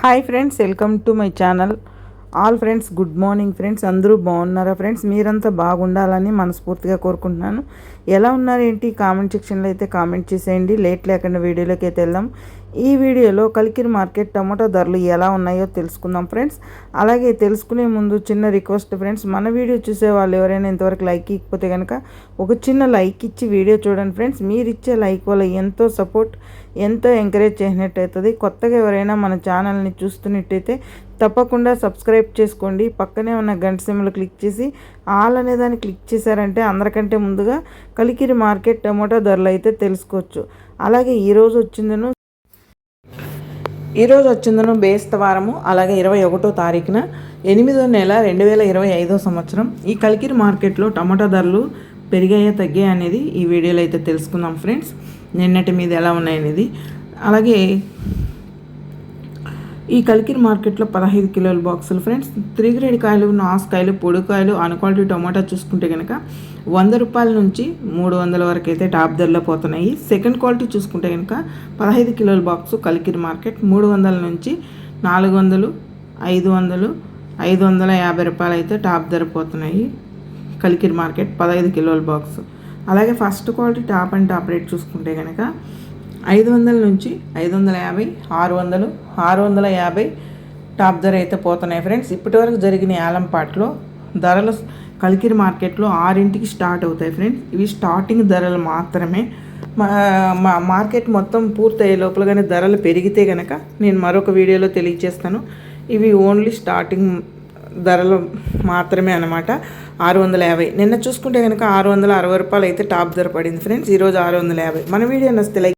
Hi friends welcome to my channel. All friends good morning friends. అందరూ బాగున్నారా friends? మీరంతా బాగుండాలని మనస్ఫూర్తిగా కోరుకుంటున్నాను. ఎలా ఉన్నారు ఏంటి? కామెంట్ సెక్షన్లో అయితే కామెంట్ చేసేయండి. లేట్ లేకుండా వీడియోలోకి అయితే వెళ్దాం. ఈ వీడియోలో కలికిరి మార్కెట్ టమాటో ధరలు ఎలా ఉన్నాయో తెలుసుకుందాం ఫ్రెండ్స్. అలాగే తెలుసుకునే ముందు చిన్న రిక్వెస్ట్ ఫ్రెండ్స్ మన వీడియో చూసే వాళ్ళు ఎవరైనా ఇంతవరకు లైక్ ఇకపోతే కనుక ఒక చిన్న లైక్ ఇచ్చి వీడియో చూడండి ఫ్రెండ్స్. మీరు ఇచ్చే లైక్ వల్ల ఎంతో సపోర్ట్ ఎంతో ఎంకరేజ్ చేసినట్టు అవుతుంది కొత్తగా ఎవరైనా మన ఛానల్ని చూస్తున్నట్టయితే తప్పకుండా సబ్స్క్రైబ్ చేసుకోండి. పక్కనే ఉన్న గంట సిమ్లు క్లిక్ చేసి ఆల్ అనే దాన్ని క్లిక్ చేశారంటే అందరికంటే ముందుగా కలికిరి మార్కెట్ టమాటో ధరలు అయితే తెలుసుకోవచ్చు. అలాగే ఈరోజు వచ్చిందను ఈరోజు వచ్చిందను బేస్తవారము అలాగే ఇరవై ఒకటో తారీఖున ఎనిమిదో నెల రెండు వేల ఇరవై ఐదో సంవత్సరం. ఈ కలికిరి మార్కెట్లో టమాటా ధరలు పెరిగాయా తగ్గాయా అనేది ఈ వీడియోలో అయితే తెలుసుకుందాం ఫ్రెండ్స్. నిన్నటి మీద ఎలా ఉన్నాయనేది. అలాగే ఈ కలికిరి మార్కెట్లో పదహైదు కిలోల బాక్సులు ఫ్రెండ్స్. త్రీ గ్రేడ్ కాయలు నాసుకాయలు పొడికాయలు అన్క్వాలిటీ టమాటా చూసుకుంటే కనుక వంద రూపాయల నుంచి మూడు వందల వరకు అయితే టాప్ ధరలో పోతున్నాయి. సెకండ్ క్వాలిటీ చూసుకుంటే కనుక పదహైదు కిలోల బాక్స్ కలికిరి మార్కెట్ మూడు వందల నుంచి నాలుగు వందలు ఐదు వందలు ఐదు వందల యాభై రూపాయలు అయితే టాప్ ధర పోతున్నాయి. కలికిరి మార్కెట్ పదహైదు కిలోల బాక్స్. అలాగే first quality top and top rate చూసుకుంటే కనుక ఐదు వందల నుంచి ఐదు వందల యాభై ఆరు వందలు ఆరు వందల యాభై టాప్ ధర అయితే పోతున్నాయి ఫ్రెండ్స్. ఇప్పటివరకు జరిగిన యాలంపాట్లో ధరలు కలికిరి మార్కెట్లో ఆరింటికి స్టార్ట్ అవుతాయి ఫ్రెండ్స్. ఇవి స్టార్టింగ్ ధరలు మాత్రమే. మా మార్కెట్ మొత్తం పూర్తయ్యే లోపలగానే ధరలు పెరిగితే కనుక నేను మరొక వీడియోలో తెలియజేస్తాను. ఇవి ఓన్లీ స్టార్టింగ్ ధరలు మాత్రమే అనమాట ఆరు వందల యాభై. నిన్న చూసుకుంటే కనుక ఆరు వందల అరవై రూపాయలు అయితే టాప్ ధర పడింది ఫ్రెండ్స్. ఈరోజు ఆరు వందల యాభై. మన వీడియో నచ్చితే లైక్